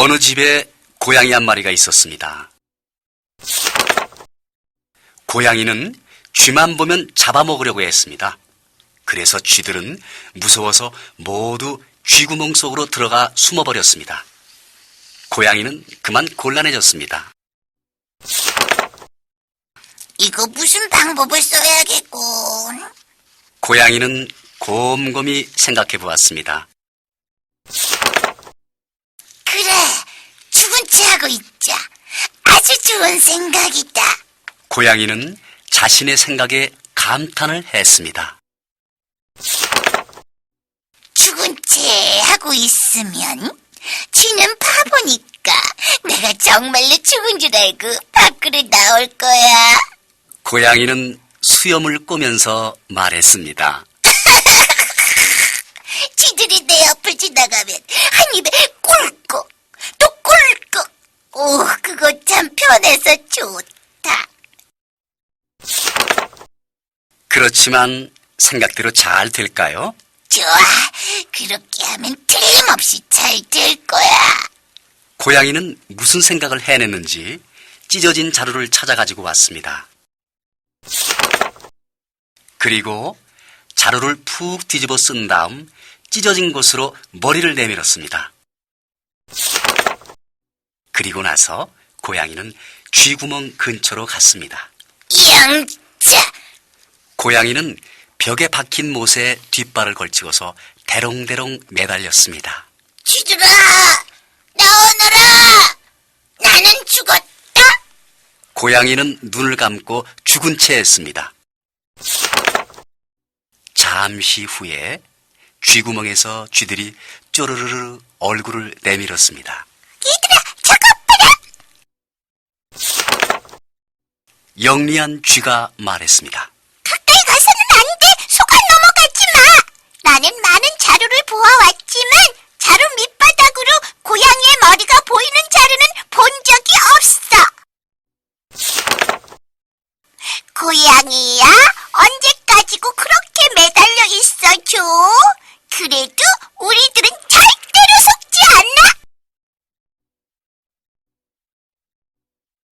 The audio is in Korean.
어느 집에 고양이 한 마리가 있었습니다. 고양이는 쥐만 보면 잡아먹으려고 했습니다. 그래서 쥐들은 무서워서 모두 쥐구멍 속으로 들어가 숨어버렸습니다. 고양이는 그만 곤란해졌습니다. 이거 무슨 방법을 써야겠군. 고양이는 곰곰이 생각해 보았습니다. 그래, 죽은 채 하고 있자. 아주 좋은 생각이다. 고양이는 자신의 생각에 감탄을 했습니다. 죽은 채 하고 있으면 쥐는 바보니까 내가 정말로 죽은 줄 알고 밖으로 나올 거야. 고양이는 수염을 꼬면서 말했습니다. 쥐들이 내 옆을 지나가면 한 입에 편해서 좋다. 그렇지만 생각대로 잘 될까요? 좋아, 그렇게 하면 틀림없이 잘 될 거야. 고양이는 무슨 생각을 해냈는지 찢어진 자루를 찾아 가지고 왔습니다. 그리고 자루를 푹 뒤집어 쓴 다음 찢어진 곳으로 머리를 내밀었습니다. 그리고 나서 고양이는 쥐구멍 근처로 갔습니다. 영자, 고양이는 벽에 박힌 못에 뒷발을 걸치고서 대롱대롱 매달렸습니다. 쥐들아, 나오너라. 나는 죽었다. 고양이는 눈을 감고 죽은 채 했습니다. 잠시 후에 쥐구멍에서 쥐들이 쪼르르르 얼굴을 내밀었습니다. 얘들아, 저것 봐라. 영리한 쥐가 말했습니다. 가까이 가서는 안 돼. 속아 넘어가지 마. 나는 많은 자루를 보아왔지만 자루 밑바닥으로 고양이의 머리가 보이는 자루는 본 적이 없어. 고양이야, 언제까지고 그렇게 매달려 있어줘? 그래도